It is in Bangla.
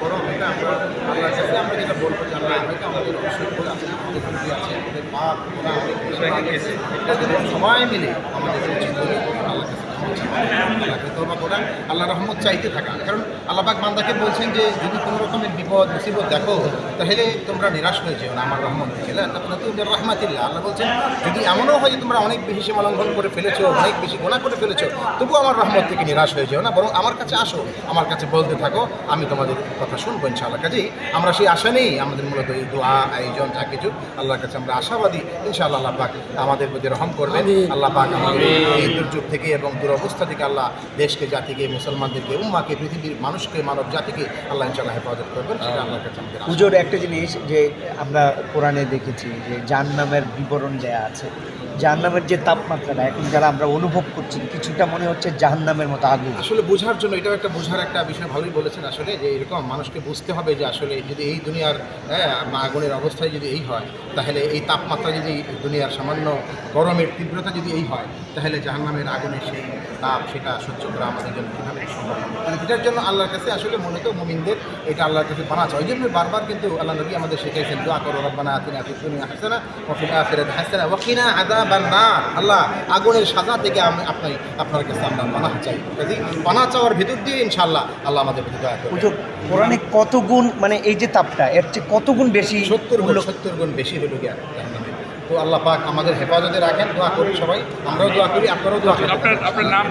গরম আমরা আল্লাহর কাছে আমরা আমাদের অবশ্যই আছে আমাদের ত্রুটি আছে আমাদের বেশি পাপ গেছে। এটা সবাই মিলে আমাদের চাওয়া, করা আল্লাহ রহমত চাইতে থাকা। কারণ আল্লাহ পাক বান্দাকে বলছেন যে যদি কোনো রকমের বিপদ মুসিবত দেখো তাহলে তোমরা নিরাশ হয়ে যেও না আমার রহমত তুমি রহমাতিল্লাহ। আল্লাহ বলছেন যদি এমনও হয় যে তোমরা অনেক বেশি সীমা লঙ্ঘন করে ফেলেছো অনেক বেশি গোনা করে ফেলেছো তবুও আমার রহমত থেকে নিরাশ হয়ে যেও না বরং আমার কাছে আসো আমার কাছে বলতে থাকো আমি তোমাদের কথা শুনব ইনশাআল্লাহ। কাজেই আমরা সেই আশা নেই আমাদের মূলত এই দোয়া আয়োজন যা কিছু আল্লাহর কাছে আমরা আশাবাদী ইনশাআল্লাহ আল্লাহ পাক আমাদের প্রতি রহম করবেন। আল্লাহ পাক আমাদের এই দুর্যোগ থেকে এবং দুরবস্থা থেকে আল্লাহ দেশকে জাতিকে মুসলমানদেরকে উম্মাকে পৃথিবীর মানুষকে মানব জাতিকে আল্লাহ ইনশাআল্লাহ হেফাজত করবেন সেটা আল্লাহর কাছে পুজোর একটা জিনিস যে আমরা কোরআনে দেখেছি যে জাহান্নামের বিবরণ দেয়া আছে। জাহান্নামের যে তাপমাত্রাটা এখন যারা আমরা অনুভব করছি কিছুটা মনে হচ্ছে জাহান্নামের মতো আগুন। আসলে বোঝার জন্য এটাও একটা বোঝার একটা বিষয় ভালোই বলেছেন আসলে যে এরকম মানুষকে বুঝতে হবে যে আসলে যদি এই দুনিয়ার হ্যাঁ, আগুনের অবস্থায় যদি এই হয় তাহলে এই তাপমাত্রা যদি দুনিয়ার সামান্য গরমের তীব্রতা যদি এই হয় তাহলে জাহান্নামের আগুনের সেই তাপ সেটা সহ্য করা আমাদের জন্য কীভাবে সম্ভব মানে এটার জন্য আল্লাহর কাছে আসলে মূলত মোমিনদের এটা আল্লাহর কাছে বানা চায় ওই জন্য বারবার কিন্তু আল্লাহ নবী আমাদের শিখাইছেন দোয়া করো রব্বানা আতিনা ফিদ দুনিয়া হাসানা ওয়া ফিল আখিরাতি হাসানা ওয়া কিনা আযাবান নার। আল্লাহ আগুনের সাজা থেকে আমি আপনি আপনার কাছে আমরা পানাহ চাই। কাজে পানাহ চাওয়ার ভিতর দিয়ে ইনশাআল্লাহ আল্লাহ আমাদের প্রতি দয়া করবে কোরআনে কত গুণ মানে এই যে তাপটা এর চেয়ে কত গুণ বেশি সত্তর গুণ সত্তর গুণ বেশি হলো জাহান্নামে। তো আল্লাহ পাক আমাদের হেফাজতে রাখেন দোয়া করি সবাই। আমরাও দোয়া করি আপনারাও দোয়া করি আপনার আপনার নাম